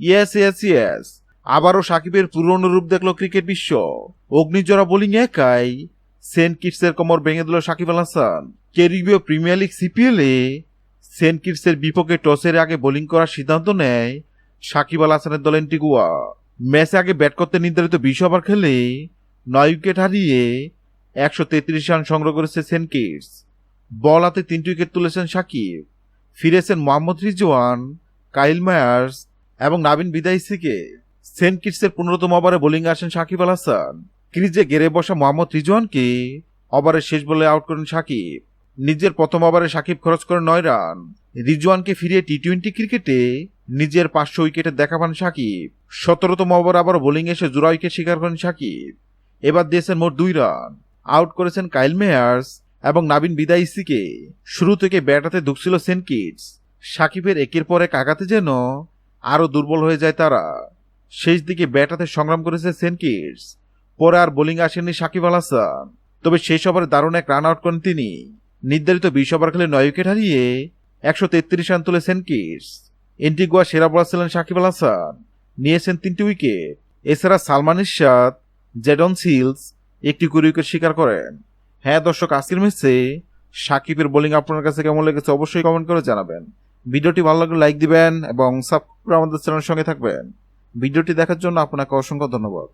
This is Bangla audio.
ইয়েস ইয়েস ইয়েস আবারও সাকিবের পুরনো রূপ দেখল ক্রিকেট বিশ্ব। অগ্নিজরা বোলিং একাই সেন্ট কিটসের কোমর ভেঙে দিল সাকিব আল হাসান। ক্যারিবীয় প্রিমিয়ার লিগ সিপিএলে সেন্ট কিটসের বিপক্ষে টসের আগে বোলিং করার সিদ্ধান্ত নেয় সাকিব আল হাসানের দল এন্টিগুয়া। ম্যাচে আগে ব্যাট করতে নির্ধারিত বিশ ওভার খেলে নয় উইকেট হারিয়ে একশো তেত্রিশ রান সংগ্রহ করেছে সেন্ট কিটস। বল হাতে তিনটি উইকেট তুলেছেন সাকিব। ফিরেছেন মোহাম্মদ রিজওয়ান, কাইল মায়ার্স এবং নাবিন বিদাইসিকে সেন্ট কিটসের পনেরোতম ওভারে বোলিং আসেন সাকিব আল হাসান। ক্রিজে গেড়ে বসা মোহাম্মদ রিজওয়ানকে ওভারের শেষ বলে আউট করেন সাকিব। নিজের প্রথম ওভারে সাকিব খরচ করেন নয় রান। রিজওয়ানকে ফিরিয়ে টি টোয়েন্টি ক্রিকেটে নিজের পাঁচশো উইকেটে দেখা পান সাকিব। সতেরোতম ওভার আবার বোলিং এসে জোড়া উইকেট শিকার করেন সাকিব। এবার দিয়েছেন মোট দুই রান। আউট করেছেন কাইল মেয়ার্স এবং নাবিন বিদাইসিকে শুরু থেকে ব্যাটাতে ঢুকছিল সেন্ট কিটস। সাকিবের একের পর আঘাতে যেন আরও দুর্বল হয়ে যায় তারা। শেষ দিকে ব্যাটাতে সংগ্রাম করেছে সেন্ট কিটস পরে আর বোলিং আসেননি সাকিব আল হাসান। তবে শেষ ওভারে দারুণ এক রান আউট করেন তিনি। নির্ধারিত বিশ ওভার খেলে নয় উইকেট হারিয়ে একশো তেত্রিশ রান তুলে সেন্ট কিটস এন্টিগুয়া সেরা বলার ছিলেন সাকিব আল হাসান। নিয়েছেন তিনটি উইকেট। এছাড়া সালমান ইরশাদ, জেডন সিলস একটি করে উইকেট শিকার করেন। হ্যাঁ দর্শক, আজকের ম্যাচে সাকিবের বোলিং আপনার কাছে কেমন লেগেছে অবশ্যই কমেন্ট করে জানাবেন। ভিডিওটি ভালো লাগলে লাইক দিবেন এবং সাবস্ক্রাইব আমাদের চ্যানেলের সঙ্গে থাকবেন। ভিডিওটি দেখার জন্য আপনাকে অসংখ্য ধন্যবাদ।